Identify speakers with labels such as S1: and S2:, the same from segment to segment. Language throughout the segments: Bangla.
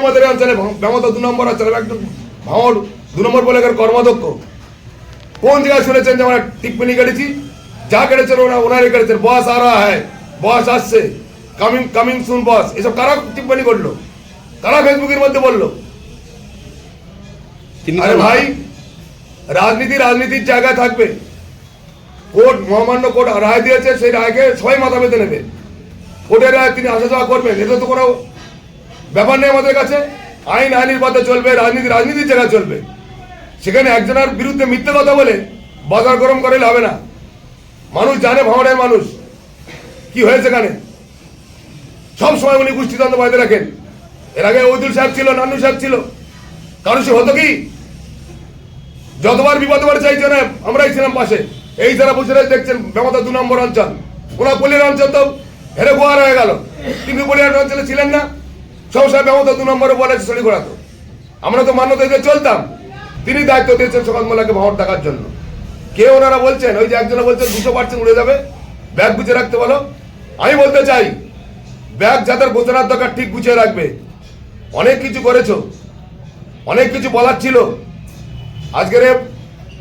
S1: আমাদের অঞ্চলে ব্যমতা দু নম্বর অঞ্চলে একজন ভাঙর দু নম্বর বলে কর্মাধ্যক্ষ। কোন জায়গায় শুনেছেন যে আমরা টিপ্পনি কেটেছি? যা কেটেছেন ওরা কেটেছেন। বস আর হ্যাঁ বস আসছে। Coming coming soon boss. এসব কারা টিপ্পনি করল? কারা ফেসবুকের মধ্যে বলল? আরে ভাই রাজনীতি রাজনীতির জায়গায় থাকবে। কোর্ট মহামান্য কোর্ট রায় দিয়েছে সেই রায়কে সবাই মাথা পেতে নেবে। কোর্টের রায় তিনি আসা যাওয়া করবেন। এটা তো কোনো ব্যাপার নেই আমাদের কাছে। আইন আইনের পথে চলবে, রাজনীতি রাজনীতির জায়গায় চলবে। সেখানে একজনের বিরুদ্ধে মিথ্যে কথা বলে বাজার গরম করে হবে না। মানুষ জানে ভাঙড়ের মানুষ। কি হয়েছে এখানে? সব সময় উনি গোষ্ঠীদ্বন্দ্ব বাঁধে রাখেন। এর আগে ওদুল সাহেব ছিল, নান্নু সাহেব ছিল। কারও সে হতো কি? যতবার বিপদ বার চাইছে না আমরাই ছিলাম পাশে। এই যারা বসে দেখছেন ব্যবতা দু নম্বর অঞ্চল। ওরা পল্লীর অঞ্চল তো হেরে গোয়ার হয়ে গেল। কিন্তু পল্লীর অঞ্চলে ছিলেন না। সবসময় ব্যবতা দু নম্বরে বলে ছড়ি ঘোরাতো। আমরা তো মান্যতা দিয়ে চলতাম। তিনি দায়িত্ব দিয়েছেন সকাল মোল্লাকে ভাঙর টাকার জন্য। কে ওনারা বলছেন? ওই যে একজনে বলছেন, দুশো পার্সেন্ট উড়ে যাবে। ব্যাগ গুছিয়ে রাখতে বলো। আমি বলতে চাই, ব্যাগ যাদের গোছানোর দরকার ঠিক গুছিয়ে রাখবে। অনেক কিছু করেছ। অনেক কিছু বলার ছিল। আজকের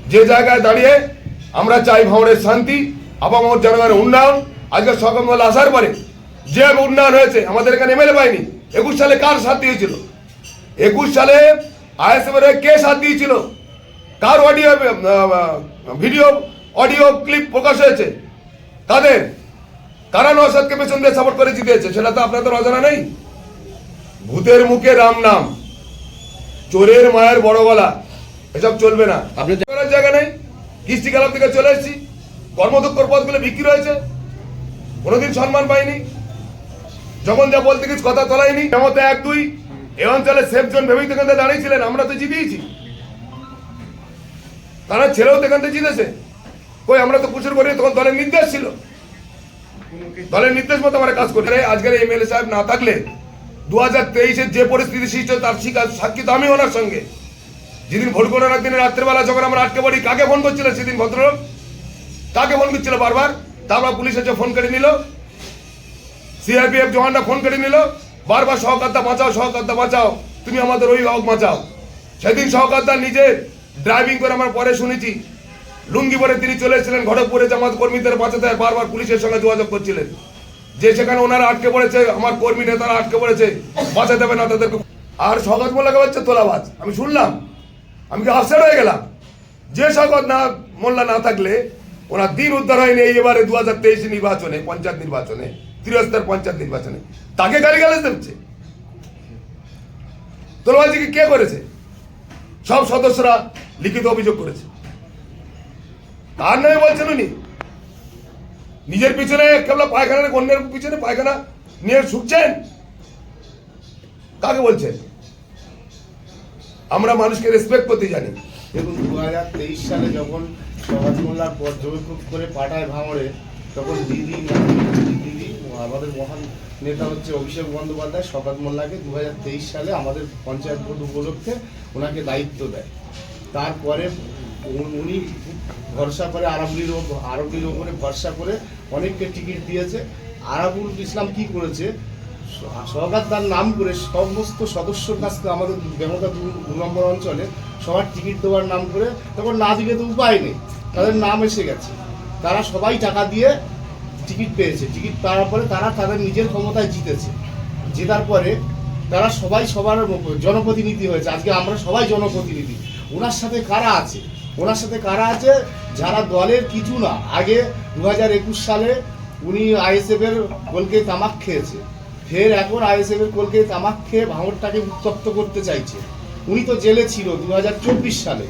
S1: যে জায়গায় দাঁড়িয়ে আমরা চাই ভাঙড়ের শান্তি, আপামর জনগণের উন্নয়ন। আজকে সকল আসার পরে যে উন্নয়ন হয়েছে। আমাদের এখানে এমএলএ পাইনি একুশ সালে কার সাথ দিয়েছিল? একুশ সালে আইএসএফ এর কে সাথ দিয়েছিল? কার অডিও ভিডিও, অডিও ক্লিপ প্রকাশ হয়েছে? তাদের, কারা নসাদকে পেছন দিয়ে সাপোর্ট করে জিতেছে, সেটা তো আপনাদের অজানা নেই। ভূতের মুখে রাম নাম, চোরের মায়ের বড় গলা, এসব চলবে না।
S2: আপনি
S1: জায়গা নেই। কৃষ্টি খেলার থেকে চলে এসেছি। কর্মদক্ষর পদগুলো বিক্রি হয়েছে। কোনোদিন সম্মান পাইনি। যখন যা বলতে কিছু কথা তোলাইনি এমতে এক, দুই, এ অঞ্চলে সেফ জোন ভেবেই তো এখান দাঁড়িয়েছিলেন, আমরা তো জিতিয়েছি। তারা ছেলেও তো এখান থেকে জিতেছে। কই, আমরা তো প্রচুর করি তখন দলের নির্দেশ ছিল। দলের নির্দেশ মতো আমরা কাজ করি। আজকের এমএলএ সাহেব না থাকলে দু হাজার তেইশের যে পরিস্থিতি সৃষ্টি তার সাক্ষী তো আমি ওনার সঙ্গে। যেদিন ভোট গণনার দিনে রাত্রেবেলা যখন আমরা আটকে পড়ি, কাকে ফোন করছিল সেদিন ভদ্রলোক? কাকে ফোন করছিল বারবার? তারপর পুলিশ এসে ফোন করে নিল। সিআরপিএফ জওয়ানরা ফোন কেটে নিল, বারবার সহকর্তা বাঁচাও সহকর্তা বাঁচাও, তুমি আমাদের অভিভাবক বাঁচাও। সেদিন সহকর্তা নিজে ড্রাইভিং করে আমার পরে শুনেছি, লুঙ্গি পরে তিনি চলে এসেছিলেন ঘটকপুরে জামাত কর্মীদের বাঁচাতে, বারবার পুলিশের সঙ্গে যোগাযোগ করছিলেন। যে সেখানে ওনারা আটকে পড়েছে, আমার কর্মী নেতারা আটকে পড়েছে, বাঁচাতে দেবে না তাদেরকে। আর সগত মোল্লাকে বলছে, তোলাবাজ, আমি শুনলাম, আমি কি আপসেট হয়ে গেলাম? যে সগত না মোল্লা না থাকলে, ওনার দিন উদ্ধার হয়নি এই এবারে দু হাজার তেইশ নির্বাচনে, পঞ্চায়েত নির্বাচনে। ত্রিস্তর পঞ্চায়েত নির্বাচনে। তাকে গালি গালাজ দিচ্ছে। তোলাবাজিকে কে করেছে? সব সদস্যরা লিখিত অভিযোগ করেছে। তার নামে বলছেন উনি, নিজের পিছনে কেবল পায়খানা অন্যের পিছনে পায়খানা নিয়ে শুকছেন? কাকে বলছেন? আমরা মানুষকে রেসপেক্ট করতে জানি।
S3: দেখুন দু হাজার তেইশ সালে যখন সমাজ মোল্লার পর্যবেক্ষক করে পাঠায় ভাঙড়ে, তখন দিদি দিদি আমাদের মহান নেতা হচ্ছে অভিষেক বন্দ্যোপাধ্যায়, শকাত মোল্লাকে দু হাজার তেইশ সালে আমাদের পঞ্চায়েত ভোট উপলক্ষে ওনাকে দায়িত্ব দেয়। তারপরে উনি ভরসা করে আরবলির ওপ- আরবলির ওপরে ভরসা করে অনেককে টিকিট দিয়েছে। আরাবুল ইসলাম কি করেছে? সরকার তার নাম করে সমস্ত সদস্যর কাছ থেকে আমাদের বেমতা দু নম্বর অঞ্চলে সবার টিকিট দেওয়ার নাম করে তখন না দিলে তো উপায় নেই। তাদের নাম এসে গেছে। তারা সবাই টাকা দিয়ে টিকিট পেয়েছে। টিকিট পাওয়ার পরে তারা তাদের নিজের ক্ষমতায় জিতেছে। জেতার পরে তারা সবাই সবার জনপ্রতিনিধি হয়েছে। আজকে আমরা সবাই জনপ্রতিনিধি। ওনার সাথে কারা আছে? ওনার সাথে কারা আছে? যারা দলের কিছু না। আগে দু হাজার একুশ সালে উনি আইএসএফ এর গোলকে তামাক খেয়েছে। ফের এখন আইএসএফ এর কোলকে তামাক খেয়ে ভাঙরটাকে উত্তপ্ত করতে চাইছে। উনি তো জেলে ছিল দু হাজার চব্বিশ সালে।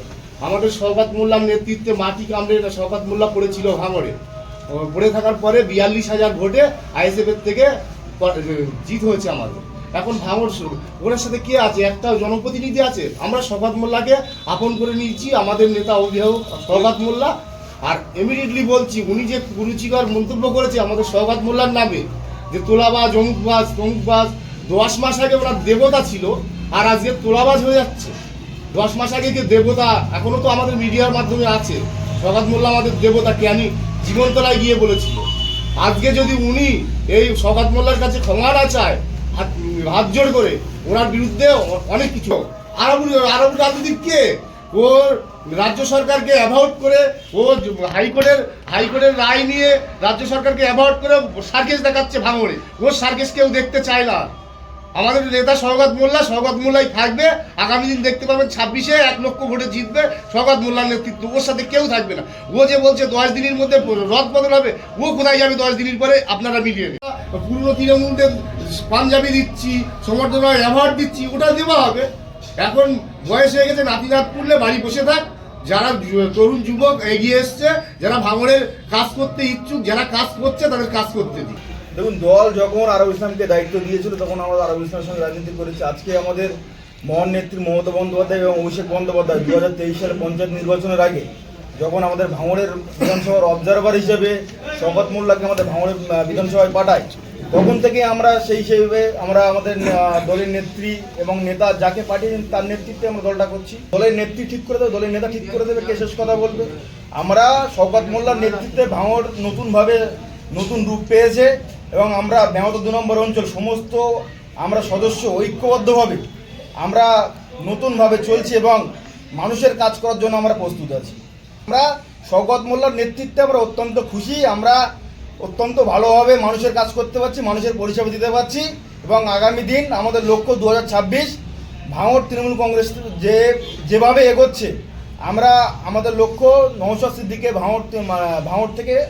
S3: আমাদের শওকাত মোল্লার নেতৃত্বে মাটি কামড়ে শওকাত মোল্লা পড়েছিল ভাঙড়ে ও পড়ে থাকার পরে বিয়াল্লিশ হাজার ভোটে আইএসএফ এর থেকে জিত হয়েছে আমাদের। এখন ভাঙর শুরু। ওনার সাথে কে আছে? একটা জনপ্রতিনিধি আছে। আমরা শওকাত মোল্লাকে আপন করে নিয়েছি, আমাদের নেতা অভিভাবক শওকাত মোল্লা। আর ইমিডিয়েটলি বলছি, উনি যে কুরুচিকর মন্তব্য করেছে আমাদের শওকাত মোল্লার নামে, যে তোলাবাজ, অমুকবাজ, তমুকবাজ, দশ মাস আগে ওনার দেবতা ছিল, আর আজকে তোলাবাজ হয়ে যাচ্ছে। দশ মাস আগে যে দেবতা, এখনও তো আমাদের মিডিয়ার মাধ্যমে আছে। সগাত মোল্লা আমাদের দেবতা জ্ঞানী জীবনতলায় গিয়ে বলেছিল। আজকে যদি উনি এই সগাত মোল্লার কাছে ক্ষমা না চায় উম, হাত জোর করে ওনার বিরুদ্ধে অনেক কিছু আরবুল আরবুল রাজনীতি কে? ও রাজ্য সরকারকে অ্যাভয়েড করে ও হাইকোর্টের হাইকোর্টের রায় নিয়ে রাজ্য সরকারকে অ্যাভয়েড করে সার্কেস দেখাচ্ছে ভাঙড়ে। ও সার্কেস কেউ দেখতে চায় না। আমাদের নেতা সৌগত মোল্লা সৌগত মোল্লাই থাকবে, আগামী দিন দেখতে পাবেন ছাব্বিশে এক লক্ষ ভোটে জিতবে সৌগত মোল্লার নেতৃত্ব। ওর সাথে কেউ থাকবে না। ও যে বলছে দশ দিনের মধ্যে রদ বদল হবে, ও কোথায় যাবে দশ দিনের পরে আপনারা মিলিয়ে পুরনো তৃণমূলদের পাঞ্জাবি দিচ্ছি সমর্থন অ্যাওয়ার্ড দিচ্ছি, ওটা দেওয়া হবে। এখন বয়স হয়ে গেছে নাতি নাত পুরলে বাড়ি বসে থাক। যারা তরুণ যুবক এগিয়ে এসছে, যারা ভাঙড়ের কাজ করতে ইচ্ছুক, যারা কাজ করছে, তাদের কাজ করতে দিই
S2: দেখুন, দল যখন আরব ইসলামকে দায়িত্ব দিয়েছিল, তখন আমরা আরব ইসলামের সঙ্গে রাজনীতি করেছি। আজকে আমাদের মহান নেত্রী মমতা বন্দ্যোপাধ্যায় এবং অভিষেক বন্দ্যোপাধ্যায় দু হাজার তেইশ সালে পঞ্চায়েত নির্বাচনের আগে যখন আমাদের ভাঙড়ের বিধানসভার অবজারভার হিসেবে শওকত মোল্লাকে আমাদের ভাঙড়ের বিধানসভায় পাঠায়, তখন থেকে আমরা সেই হিসেবে আমরা আমাদের দলের নেত্রী এবং নেতা যাকে পাঠিয়েছেন তার নেতৃত্বে আমরা দলটা করছি। দলের নেত্রী ঠিক করে দেবে, দলের নেতা ঠিক করে দেবে, কে শেষ কথা বলবে? আমরা শওকত মোল্লার নেতৃত্বে ভাঙড় নতুনভাবে নতুন রূপ পেয়েছে। এবং আমরা ব্যাহত দু নম্বর অঞ্চল, সমস্ত আমরা সদস্য ঐক্যবদ্ধভাবে আমরা নতুনভাবে চলছি এবং মানুষের কাজ করার জন্য আমরা প্রস্তুত আছি। আমরা শওকত মোল্লার নেতৃত্বে আমরা অত্যন্ত খুশি, আমরা অত্যন্ত ভালোভাবে মানুষের কাজ করতে পারছি, মানুষের পরিষেবা দিতে পারছি এবং আগামী দিন আমাদের লক্ষ্য দু হাজার ছাব্বিশ ভাঙড় তৃণমূল কংগ্রেস যে, যেভাবে এগোচ্ছে, আমরা আমাদের লক্ষ্য ভাঙড় তে- মা- ভাঙড় থেকে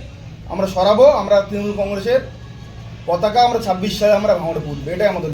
S2: আমরা সরাবো, আমরা তৃণমূল কংগ্রেসের পতাকা আমরা ছাব্বিশ সালে আমরা ভাঙড়ে পুঁতবো এটাই আমাদের